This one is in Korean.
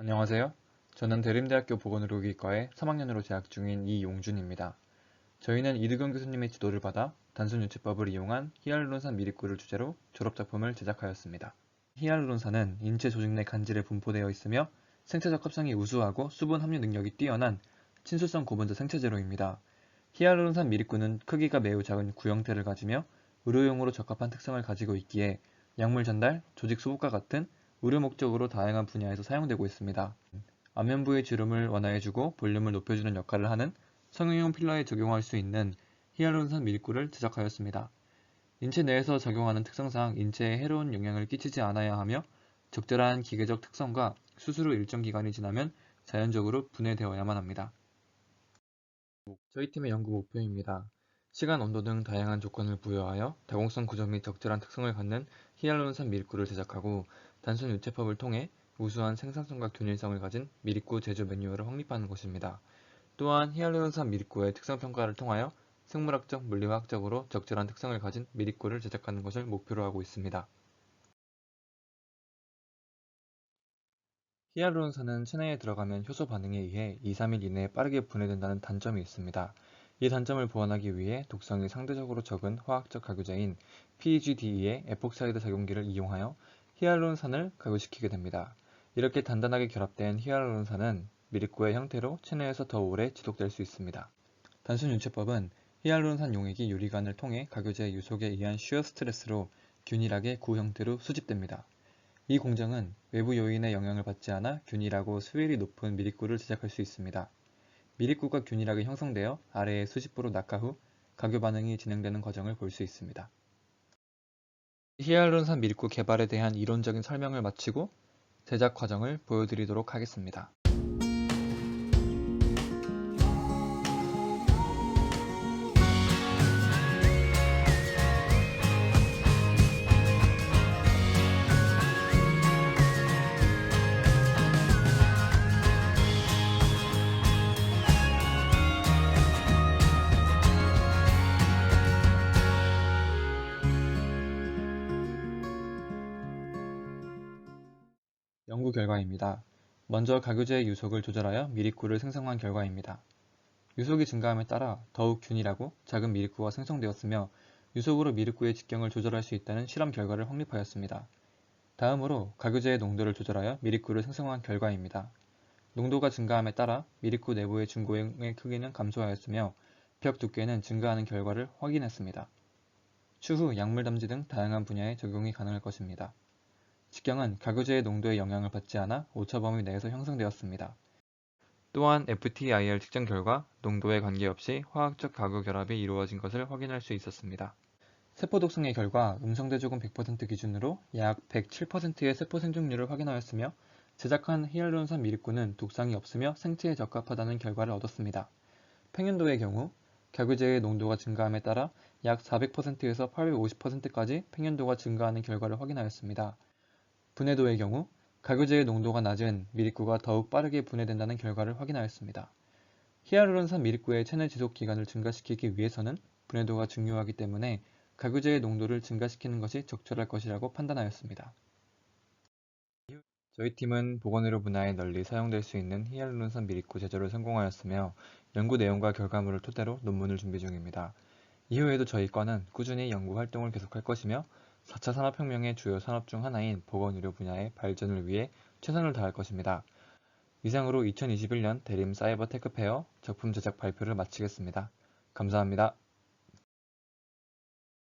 안녕하세요. 저는 대림대학교 보건의료기과에 3학년으로 재학 중인 이용준입니다. 저희는 이두경 교수님의 지도를 받아 단순 유치법을 이용한 히알루론산 미립구를 주제로 졸업작품을 제작하였습니다. 히알루론산은 인체 조직 내 간질에 분포되어 있으며 생체적 합성이 우수하고 수분 함유 능력이 뛰어난 친수성 고분자 생체제로입니다. 히알루론산 미립구는 크기가 매우 작은 구형태를 가지며 의료용으로 적합한 특성을 가지고 있기에 약물 전달, 조직 수복과 같은 의료 목적으로 다양한 분야에서 사용되고 있습니다. 안면부의 주름을 완화해주고 볼륨을 높여주는 역할을 하는 성형용 필러에 적용할 수 있는 히알루론산 밀구를 제작하였습니다. 인체 내에서 작용하는 특성상 인체에 해로운 영향을 끼치지 않아야 하며 적절한 기계적 특성과 수술 후 일정 기간이 지나면 자연적으로 분해되어야만 합니다. 저희 팀의 연구 목표입니다. 시간, 온도 등 다양한 조건을 부여하여 다공성 구조 및 적절한 특성을 갖는 히알루론산 밀구를 제작하고 단순 유체법을 통해 우수한 생산성과 균일성을 가진 미립구 제조 매뉴얼을 확립하는 것입니다. 또한 히알루론산 미립구의 특성 평가를 통하여 생물학적, 물리화학적으로 적절한 특성을 가진 미립구를 제작하는 것을 목표로 하고 있습니다. 히알루론산은 체내에 들어가면 효소 반응에 의해 2, 3일 이내에 빠르게 분해된다는 단점이 있습니다. 이 단점을 보완하기 위해 독성이 상대적으로 적은 화학적 가교제인 PGDE의 에폭사이드 작용기를 이용하여 히알루론산을 가교시키게 됩니다. 이렇게 단단하게 결합된 히알루론산은 미립구의 형태로 체내에서 더 오래 지속될 수 있습니다. 단순 유체법은 히알루론산 용액이 유리관을 통해 가교제 유속에 의한 쉬어 스트레스로 균일하게 구 형태로 수집됩니다. 이 공정은 외부 요인의 영향을 받지 않아 균일하고 수율이 높은 미립구를 제작할 수 있습니다. 미립구가 균일하게 형성되어 아래의 수집부로 낙하 후 가교 반응이 진행되는 과정을 볼 수 있습니다. 히알루론산 미립구 개발에 대한 이론적인 설명을 마치고 제작 과정을 보여드리도록 하겠습니다. 연구 결과입니다. 먼저 가교제의 유속을 조절하여 미립구를 생성한 결과입니다. 유속이 증가함에 따라 더욱 균일하고 작은 미립구가 생성되었으며 유속으로 미립구의 직경을 조절할 수 있다는 실험 결과를 확립하였습니다. 다음으로 가교제의 농도를 조절하여 미립구를 생성한 결과입니다. 농도가 증가함에 따라 미립구 내부의 중고형의 크기는 감소하였으며 벽 두께는 증가하는 결과를 확인했습니다. 추후 약물 담지 등 다양한 분야에 적용이 가능할 것입니다. 직경은 가교제의 농도에 영향을 받지 않아 오차 범위 내에서 형성되었습니다. 또한 FTIR 측정 결과 농도에 관계없이 화학적 가교 결합이 이루어진 것을 확인할 수 있었습니다. 세포 독성의 결과 음성대조금 100% 기준으로 약 107%의 세포 생존율을 확인하였으며 제작한 히알루론산 미립구는 독성이 없으며 생체에 적합하다는 결과를 얻었습니다. 평균도의 경우 가교제의 농도가 증가함에 따라 약 400%에서 850%까지 평균도가 증가하는 결과를 확인하였습니다. 분해도의 경우 가교제의 농도가 낮은 미립구가 더욱 빠르게 분해된다는 결과를 확인하였습니다. 히알루론산 미립구의 체내 지속 기간을 증가시키기 위해서는 분해도가 중요하기 때문에 가교제의 농도를 증가시키는 것이 적절할 것이라고 판단하였습니다. 저희 팀은 보건의료 분야에 널리 사용될 수 있는 히알루론산 미립구 제조를 성공하였으며 연구 내용과 결과물을 토대로 논문을 준비 중입니다. 이후에도 저희 과는 꾸준히 연구 활동을 계속할 것이며 4차 산업혁명의 주요 산업 중 하나인 보건의료 분야의 발전을 위해 최선을 다할 것입니다. 이상으로 2021년 대림 사이버 테크페어 작품 제작 발표를 마치겠습니다. 감사합니다.